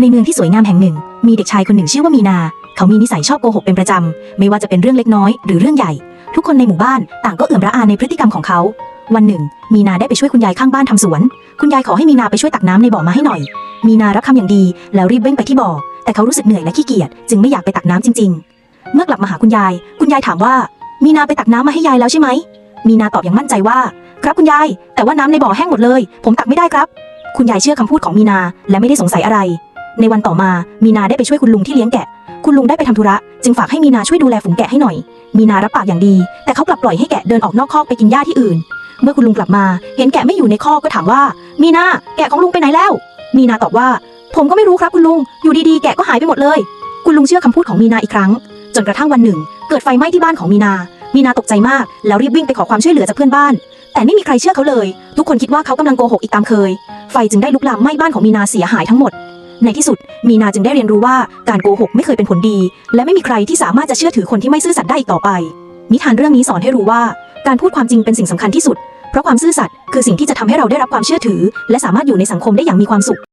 ในเมืองที่สวยงามแห่งหนึ่ง มีเด็กชายคนหนึ่งชื่อว่ามีนา เขามีนิสัยชอบโกหกเป็นประจำ ไม่ว่าจะเป็นเรื่องเล็กน้อยหรือเรื่องใหญ่ ทุกคนในหมู่บ้านต่างก็เอื่อมระอาในพฤติกรรมของเขา วันหนึ่ง มีนาได้ไปช่วยคุณยายข้างบ้านทำสวน คุณยายขอให้มีนาไปช่วยตักน้ำในบ่อมาให้หน่อย มีนารับคำอย่างดีแล้วรีบเร่งไปที่บ่อ แต่เขารู้สึกเหนื่อยและขี้เกียจจึงไม่อยากไปตักน้ำจริง ๆ เมื่อกลับมาหาคุณยาย คุณยายถามว่า มีนาไปตักน้ำมาให้ยายแล้วใช่ไหม มีนาตอบอย่างมั่นใจว่า ครับคุณยาย แต่ว่าน้ำในบ่อแห้งหมดเลย ผมตักไม่ได้ครับ คุณยายเชื่อคำพูดของมีนาและไม่ได้สงสัยอะไร ในวันต่อมามีนาได้ไปช่วยคุณลุงที่เลี้ยงแกะ คุณลุงได้ไปทำธุระ จึงฝากให้มีนาช่วยดูแลฝูงแกะให้หน่อย มีนารับปากอย่างดี แต่เขากลับปล่อยให้แกะเดินออกนอกคอกไปกินหญ้าที่อื่น เมื่อคุณลุงกลับมา เห็นแกะไม่อยู่ในคอกก็ถามว่า มีนาแกะของลุงไปไหนแล้ว มีนาตอบว่า ผมก็ไม่รู้ครับคุณลุง อยู่ดีๆแกะก็หายไปหมดเลย คุณลุงเชื่อคำพูดของมีนาอีกครั้ง จนกระทั่งวันหนึ่ง เกิดไฟไหม้ที่บ้านของมีนา มีนาตกใจมาก แล้วรีบวิ่งไปขอความช่วยเหลือจากเพื่อนบ้าน แต่ไม่มีใครเชื่อเขาเลย ทุกคนคิดว่าเขากำลังโกหกอีกตามเคย ไฟจึงได้ลุกลามไหม้บ้านของมีนาเสียหายทั้งหมด ในที่สุด มีนาจึงได้เรียนรู้ว่าการโกหกไม่เคยเป็นผลดี และไม่มีใครที่สามารถจะเชื่อถือคนที่ไม่ซื่อสัตย์ได้อีกต่อไป นิทานเรื่องนี้สอนให้รู้ว่า การพูดความจริงเป็นสิ่งสำคัญที่สุด เพราะความซื่อสัตย์คือสิ่งที่จะทำให้เราได้รับความเชื่อถือ และสามารถอยู่ในสังคมได้อย่างมีความสุข